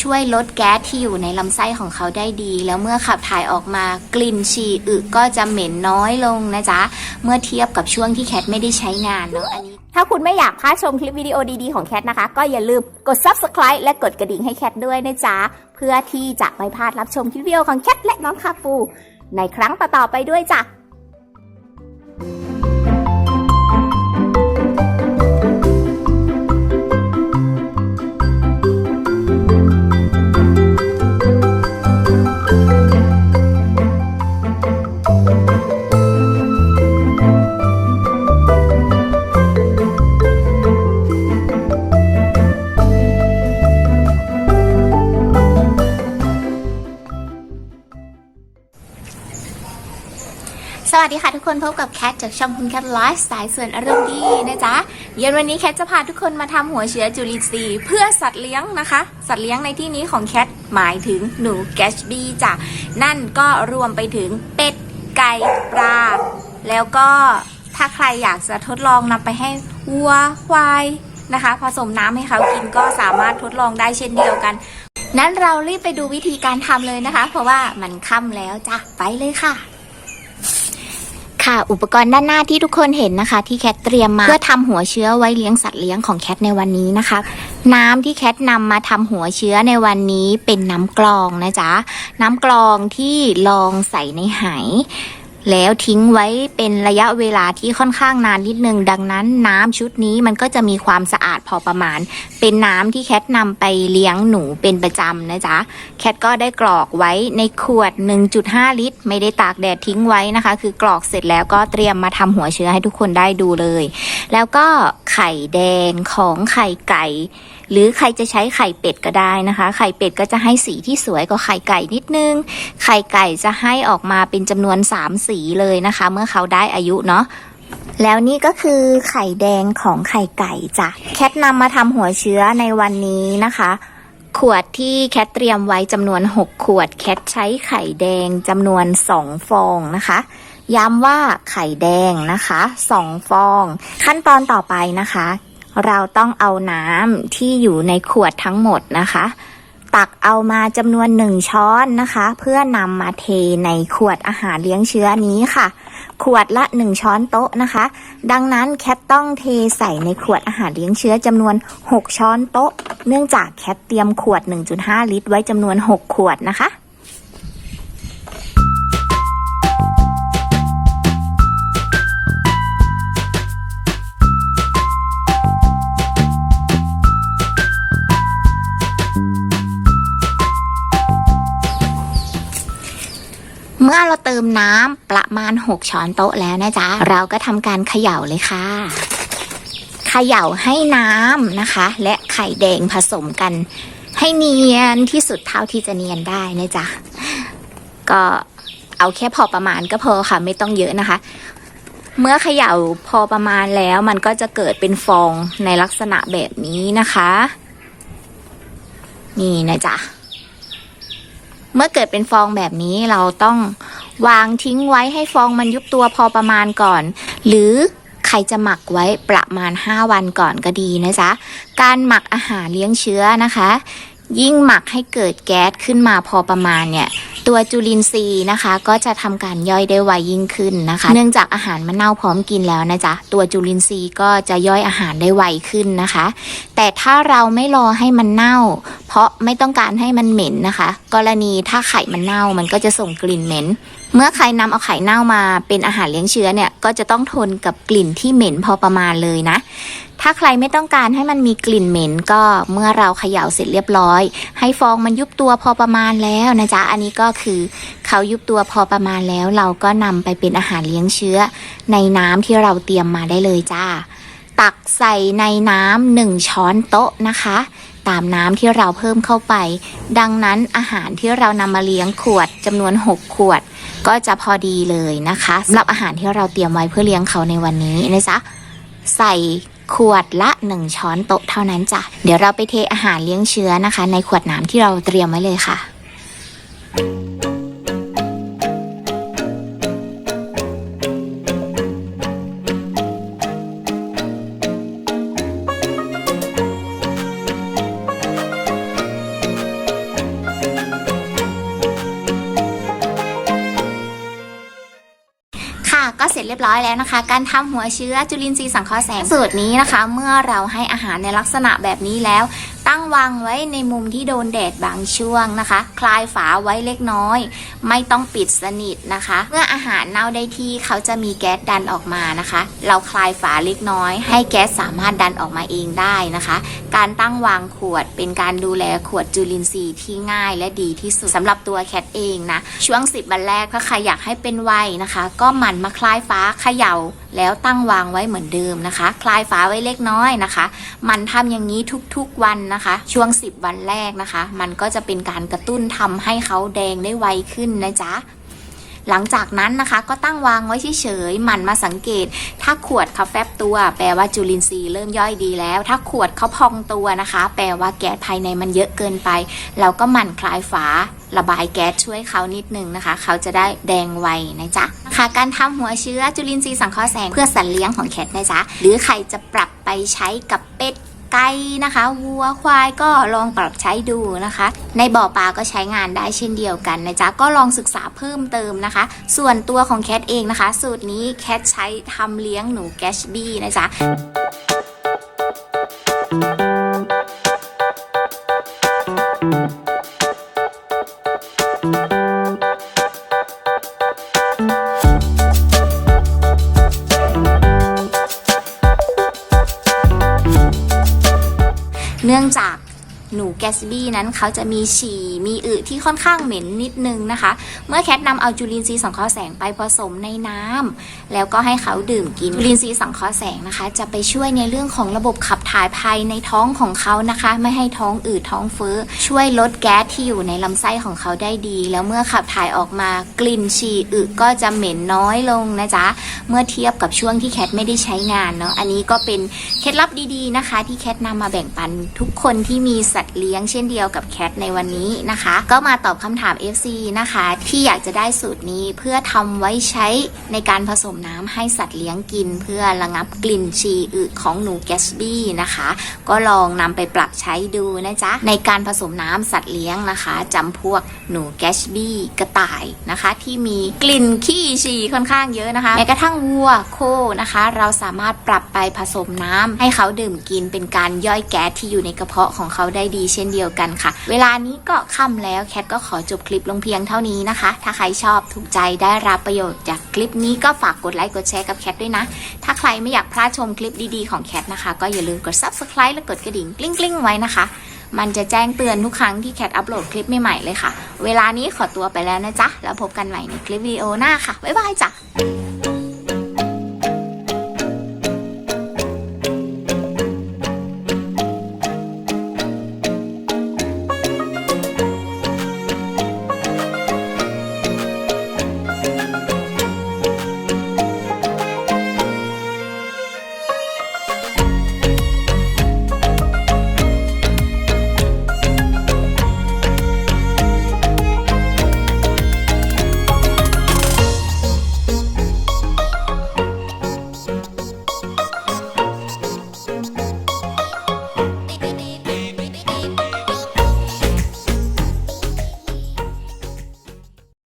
ช่วยลดแก๊สที่อยู่ในลำไส้ของเขาได้ดี แล้วเมื่อขับถ่ายออกมากลิ่นฉี่อึก็จะเหม็นน้อยลงนะจ๊ะ เมื่อเทียบกับช่วงที่แคทไม่ได้ใช้งานเนาะอันนี้ ถ้าคุณไม่อยากพลาดชมคลิปวิดีโอดีๆของแคทนะคะ ก็อย่าลืมกด subscribe และกดกระดิ่งให้แคทด้วยนะจ๊ะ เพื่อที่จะไม่พลาดรับชมคลิปวิดีโอของแคทและน้องคาปู ในครั้งต่อๆไปด้วยจ้ะ สวัสดีค่ะทุกคนพบกับแคทจากช่องคุณแคทไลฟ์สไตล์ส่วนอารมณ์ดีนะจ๊ะเย็นวันนี้แคทจะพาทุกคนมาทำหัวเชื้อจุลินทรีย์เพื่อสัตว์เลี้ยงนะคะ สัตว์เลี้ยงในที่นี้ของแคทหมายถึงหนูแกชบีจ้ะนั่นก็รวมไปถึงเป็ดไก่ปลาแล้วก็ถ้าใครอยากจะทดลองนำไปให้วัวควายนะคะ ผสมน้ำให้เขากินก็สามารถทดลองได้เช่นเดียวกัน นั้นเรารีบไปดูวิธีการทำเลยนะคะ เพราะว่ามันค่ำแล้วจ้ะไปเลยค่ะ ค่ะ อุปกรณ์ด้านหน้าที่ทุกคนเห็นนะคะ ที่แคทเตรียมมาเพื่อทำหัวเชื้อไว้เลี้ยงสัตว์เลี้ยงของแคทในวันนี้นะคะ น้ำที่แคทนำมาทำหัวเชื้อในวันนี้เป็นน้ำกรองนะจ๊ะน้ำกรองที่ลองใส่ในไห แล้วทิ้งไว้เป็นระยะเวลาที่ค่อนข้างนานนิดนึง ดังนั้นน้ำชุดนี้มันก็จะมีความสะอาดพอประมาณ เป็นน้ำที่แคทนำไปเลี้ยงหนูเป็นประจำนะจ๊ะ แคทก็ได้กรอกไว้ในขวด 1.5 ลิตร ไม่ได้ตากแดดทิ้งไว้นะคะ คือกรอกเสร็จแล้วก็เตรียมมาทำหัวเชื้อให้ทุกคนได้ดูเลย แล้วก็ไข่แดงของไข่ไก่หรือใครจะใช้ไข่เป็ดก็ได้นะคะ ไข่เป็ดก็จะให้สีที่สวยกว่าไข่ไก่นิดนึง ไข่ไก่จะให้ออกมาเป็นจำนวน 3สีเลยนะคะ เมื่อเขาได้อายุเนาะแล้วนี่ก็คือไข่แดงของไข่ไก่จ้ะแคทนำมาทำหัวเชื้อในวันนี้นะคะ ขวดที่แคทเตรียมไว้จำนวน 6 ขวด แคทใช้ไข่แดงจำนวน 2 ฟองนะคะ ย้ำว่าไข่แดงนะคะ 2 ฟอง ขั้นตอนต่อไปนะคะ เราต้องเอาน้ำที่อยู่ในขวดทั้งหมดนะคะ ตักเอามาจำนวนหนึ่งช้อนนะคะ เพื่อนำมาเทในขวดอาหารเลี้ยงเชื้อนี้ค่ะ ขวดละ1ช้อนโต๊ะนะคะ ดังนั้นแคทต้องเทใส่ในขวดอาหารเลี้ยงเชื้อจำนวน 6 ช้อนโต๊ะ เนื่องจากแคทเตรียมขวด 1.5 ลิตร ไว้จำนวน 6 ขวดนะคะ เมื่อเราเติมน้ำประมาณ 6 ช้อนโต๊ะแล้วนะจ๊ะ เราก็ทำการเขย่าเลยค่ะเขย่าให้น้ำนะคะ และไข่แดงผสมกัน ให้เนียนที่สุดเท่าที่จะเนียนได้นะจ๊ะ ก็เอาแค่พอประมาณก็พอค่ะ ไม่ต้องเยอะนะคะ เมื่อเขย่าพอประมาณแล้วมันก็จะเกิดเป็นฟองในลักษณะแบบนี้นะคะ นี่นะจ๊ะ เมื่อเกิดเป็นฟองแบบนี้เราต้องวางทิ้งไว้ให้ฟองมันยุบตัวพอประมาณก่อน หรือใครจะหมักไว้ประมาณ 5 วันก่อนก็ดีนะจ๊ะ การหมักอาหารเลี้ยงเชื้อนะคะ ยิ่งหมักให้เกิดแก๊สขึ้นมาพอประมาณเนี่ย ตัวจุลินทรีย์นะคะ ก็จะทำการย่อยได้ไวยิ่งขึ้นนะคะ เนื่องจากอาหารมันเน่าพร้อมกินแล้วนะจ๊ะ ตัวจุลินทรีย์ก็จะย่อยอาหารได้ไวขึ้นนะคะ แต่ถ้าเราไม่รอให้มันเน่าเพราะไม่ต้องการให้มันเหม็นนะคะ กรณีถ้าไข่มันเน่ามันก็จะส่งกลิ่นเหม็น เมื่อใครนำเอาไข่เน่ามาเป็นอาหารเลี้ยงเชื้อเนี่ยก็จะต้องทนกับกลิ่นที่เหม็นพอประมาณเลยนะ ถ้าใครไม่ต้องการให้มันมีกลิ่นเหม็นก็เมื่อเราเขย่าเสร็จเรียบร้อย ให้ฟองมันยุบตัวพอประมาณแล้วนะจ๊ะอันนี้ก็คือเขายุบตัวพอประมาณแล้ว เราก็นำไปเป็นอาหารเลี้ยงเชื้อ ในน้ำที่เราเตรียมมาได้เลยจ้าตักใส่ในน้ำหนึ่งช้อนโต๊ะนะคะ ตามน้ำที่เราเพิ่มเข้าไป ดังนั้นอาหารที่เรานำมาเลี้ยงขวดจำนวน 6 ขวด ก็จะพอดีเลยนะคะสำหรับอาหารที่เราเตรียมไว้เพื่อเลี้ยงเขาในวันนี้นะจ๊ะใส่ขวดละ 1 ช้อนโต๊ะเท่านั้นจ้ะ เดี๋ยวเราไปเทอาหารเลี้ยงเชื้อนะคะ ในขวดน้ำที่เราเตรียมไว้เลยค่ะ ร็จเรียบร้อยแล้วนะคะ การทำหัวเชื้อจุลินทรีย์สังเคราะห์แสงสูตรนี้นะคะ เมื่อเราให้อาหารในลักษณะแบบนี้แล้ว ตั้งวางไว้ในมุมที่โดนแดดบางช่วงนะคะ คลายฝาไว้เล็กน้อย ไม่ต้องปิดสนิทนะคะ เมื่ออาหารเน่าได้ที่เขาจะมีแก๊สดันออกมานะคะ เราคลายฝาเล็กน้อย ให้แก๊สสามารถดันออกมาเองได้นะคะ การตั้งวางขวดเป็นการดูแลขวดจุลินทรีย์ที่ง่ายและดีที่สุดสำหรับตัวแคทเองนะช่วง 10วันแรกถ้าใครอยากให้เป็นไวนะคะ ก็หมั่นมาคลายฟ้าเขย่าแล้วตั้งวางไว้เหมือนเดิมนะคะ คลายฟ้าไว้เล็กน้อยนะคะ มันทำอย่างนี้ทุกๆวันนะคะช่วง 10 วันแรกนะคะ มันก็จะเป็นการกระตุ้นทำให้เขาแดงได้ไวขึ้นนะจ๊ะหลังจากนั้นนะคะก็ตั้งวางไว้เฉยๆหมั่นมาสังเกต ถ้าขวดเขาแฟบตัว แปลว่าจุลินทรีย์เริ่มย่อยดีแล้ว ถ้าขวดเขาพองตัวนะคะ แปลว่าแก๊สภายในมันเยอะเกินไป เราก็หมั่นคลายฝาระบายแก๊สช่วยเขานิดนึงนะคะ เขาจะได้แดงไวนะจ๊ะค่ะการทำหัวเชื้อจุลินทรีย์สังเคราะห์แสงเพื่อสัตว์เลี้ยงของแคทนะจ๊ะหรือใครจะปรับไปใช้กับเป็ด ไก่นะคะวัวควายก็ลองปรับใช้ดูนะคะ ในบ่อปลาก็ใช้งานได้เช่นเดียวกันนะจ๊ะก็ลองศึกษาเพิ่มเติมนะคะ ส่วนตัวของแคทเองนะคะ สูตรนี้แคทใช้ทำเลี้ยงหนูแกชบี้นะจ๊ะ นูแกสบี้นั้นเขาจะมีฉี่มีอึที่ค่อนข้างเหม็นนิดนึงนะคะ เมื่อแคทนำเอาจุลินทรีย์สังเคราะห์แสงไปผสมในน้ำแล้วก็ให้เขาดื่มกินจุลินทรีย์สังเคราะห์แสงนะคะ จะไปช่วยในเรื่องของระบบขับถ่ายภายในท้องของเขานะคะ ไม่ให้ท้องอืดท้องเฟ้อช่วยลดแก๊สที่อยู่ในลำไส้ของเขาได้ดี แล้วเมื่อขับถ่ายออกมากลิ่นฉี่อึก็จะเหม็นน้อยลงนะจ๊ะเมื่อเทียบกับช่วงที่แคทไม่ได้ใช้งานเนาะอันนี้ก็เป็นเคล็ดลับดีๆนะคะ ที่แคทนำมาแบ่งปันทุกคนที่มีสัตว์เลี้ยงเช่นเดียวกับแคทในวันนี้นะคะ ก็มาตอบคำถาม FC นะคะ ที่อยากจะได้สูตรนี้เพื่อทำไว้ใช้ในการผสมน้ำให้สัตว์เลี้ยงกิน เพื่อระงับกลิ่นฉี่อึของหนูแกสบี้นะคะ ก็ลองนำไปปรับใช้ดูนะจ๊ะในการผสมน้ำสัตว์เลี้ยงนะคะจำพวกหนูแกสบี้กระต่ายนะคะ ที่มีกลิ่นขี้ฉี่ค่อนข้างเยอะนะคะแม้กระทั่งวัวโคนะคะ เราสามารถปรับไปผสมน้ำให้เขาดื่มกินเป็นการย่อยแก๊สที่อยู่ในกระเพาะของเขาได้ดีเช่นเดียวกันค่ะ เวลานี้ก็ค่ำแล้วแคทก็ขอจบคลิปลงเพียงเท่านี้นะคะ ถ้าใครชอบถูกใจได้รับประโยชน์จากคลิปนี้ก็ฝากกดไลค์กดแชร์กับแคทด้วยนะ ถ้าใครไม่อยากพลาดชมคลิปดีๆของแคทนะคะ ก็อย่าลืมกด subscribe และกดกระดิ่งกลิ้งๆไว้นะคะมันจะแจ้งเตือนทุกครั้งที่แคทอัปโหลดคลิปใหม่ๆเลยค่ะ เวลานี้ขอตัวไปแล้วนะจ๊ะ แล้วพบกันใหม่ในคลิปวิดีโอหน้าค่ะ บ๊ายบายจ้ะ